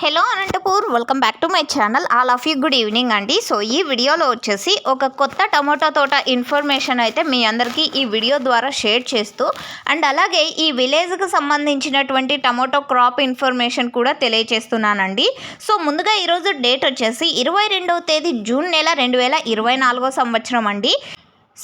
Hello Anantapur welcome back to my channel. All of you good evening అండి. So ఈ వీడియోలో వచ్చేసి ఒక కొత్త టమోటా తోట ఇన్ఫర్మేషన్ అయితే మీ అందరికీ ఈ వీడియో ద్వారా షేర్ చేస్తూ అండ్ అలాగే ఈ విలేజ్కి సంబంధించినటువంటి టమోటో క్రాప్ ఇన్ఫర్మేషన్ కూడా తెలియజేస్తున్నానండి సో ముందుగా ఈరోజు డేట్ వచ్చేసి ఇరవై రెండవ తేదీ జూన్ నెల రెండు వేల ఇరవై నాలుగో సంవత్సరం అండి.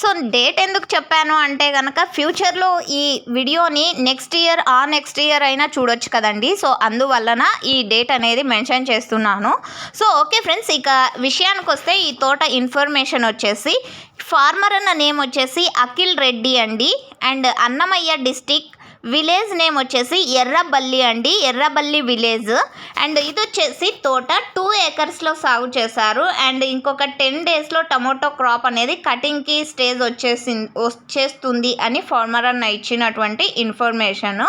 సో డేట్ ఎందుకు చెప్పాను అంటే కనుక ఫ్యూచర్లో ఈ వీడియోని నెక్స్ట్ ఇయర్ ఆ నెక్స్ట్ ఇయర్ అయినా చూడొచ్చు కదండి. సో అందువలన ఈ డేట్ అనేది మెన్షన్ చేస్తున్నాను. సో ఓకే ఫ్రెండ్స్ ఇక విషయానికి వస్తే ఈ తోట ఇన్ఫర్మేషన్ వచ్చేసి ఫార్మర్ అన్న నేమ్ వచ్చేసి అఖిల్ రెడ్డి అండి. And Annamayya district village name వచ్చేసి ఎర్రబల్లి అండి. ఎర్రబల్లి విలేజ్. అండ్ ఇది వచ్చేసి తోట టూ ఏకర్స్లో సాగు చేశారు. అండ్ ఇంకొక టెన్ డేస్లో టమోటో క్రాప్ అనేది కటింగ్కి స్టేజ్ వచ్చేసి వచ్చేస్తుంది అని ఫార్మర్ అన్న ఇచ్చినటువంటి ఇన్ఫర్మేషన్.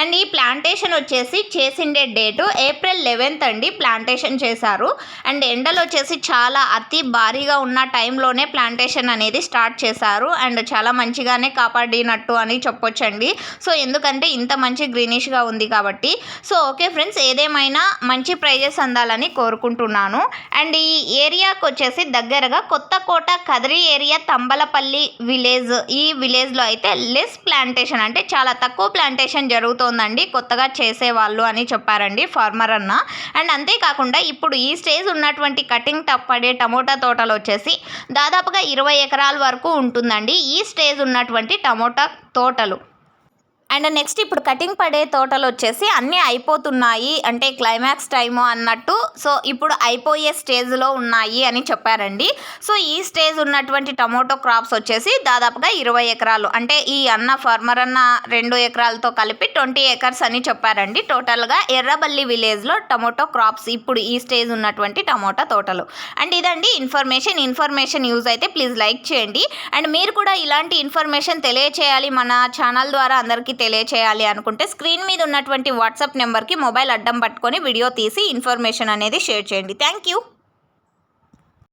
అండ్ ఈ ప్లాంటేషన్ వచ్చేసి చేసిండే డేటు ఏప్రిల్ లెవెన్త్ అండి ప్లాంటేషన్ చేశారు. అండ్ ఎండలు వచ్చేసి చాలా అతి భారీగా ఉన్న టైంలోనే ప్లాంటేషన్ అనేది స్టార్ట్ చేశారు. అండ్ చాలా మంచిగానే కాపాడినట్టు అని చెప్పొచ్చండి. సో ఎందుకు ఎందుకంటే ఇంత మంచి గ్రీనిష్గా ఉంది కాబట్టి. సో ఓకే ఫ్రెండ్స్ ఏదేమైనా మంచి ప్రైజెస్ అందాలని కోరుకుంటున్నాను. అండ్ ఈ ఏరియాకి వచ్చేసి దగ్గరగా కొత్తకోట కదిరి ఏరియా తంబలపల్లి విలేజ్ ఈ విలేజ్లో అయితే లెస్ ప్లాంటేషన్ అంటే చాలా తక్కువ ప్లాంటేషన్ జరుగుతోందండి. కొత్తగా చేసేవాళ్ళు అని చెప్పారండి ఫార్మర్ అన్న. అండ్ అంతేకాకుండా ఇప్పుడు ఈ స్టేజ్ ఉన్నటువంటి కటింగ్ టప్ పడే టమోటా తోటలు వచ్చేసి దాదాపుగా ఇరవై ఎకరాల వరకు ఉంటుందండి. ఈ స్టేజ్ ఉన్నటువంటి టమోటా తోటలు. అండ్ నెక్స్ట్ ఇప్పుడు కటింగ్ పడే తోటలు వచ్చేసి అన్నీ అయిపోతున్నాయి. అంటే క్లైమాక్స్ టైము అన్నట్టు. సో ఇప్పుడు అయిపోయే స్టేజ్లో ఉన్నాయి అని చెప్పారండి. సో ఈ స్టేజ్ ఉన్నటువంటి టమోటో క్రాప్స్ వచ్చేసి దాదాపుగా ఇరవై ఎకరాలు. అంటే ఈ అన్న ఫార్మర్ అన్న రెండు ఎకరాలతో కలిపి ట్వంటీ ఎకర్స్ అని చెప్పారండి. టోటల్గా ఎర్రబల్లి విలేజ్లో టమోటో క్రాప్స్ ఇప్పుడు ఈ స్టేజ్ ఉన్నటువంటి టమోటా తోటలు. అండ్ ఇదండి ఇన్ఫర్మేషన్ ఇన్ఫర్మేషన్ యూజ్ అయితే ప్లీజ్ లైక్ చేయండి. అండ్ మీరు కూడా ఇలాంటి ఇన్ఫర్మేషన్ తెలియచేయాలి మన ఛానల్ ద్వారా అందరికీ తెలియచేయాలి అనుకుంటే స్క్రీన్ మీద ఉన్నటువంటి వాట్సాప్ నెంబర్కి మొబైల్ అడ్డం పట్టుకొని వీడియో తీసి ఇన్ఫర్మేషన్ అనేది షేర్ చేయండి. Thank you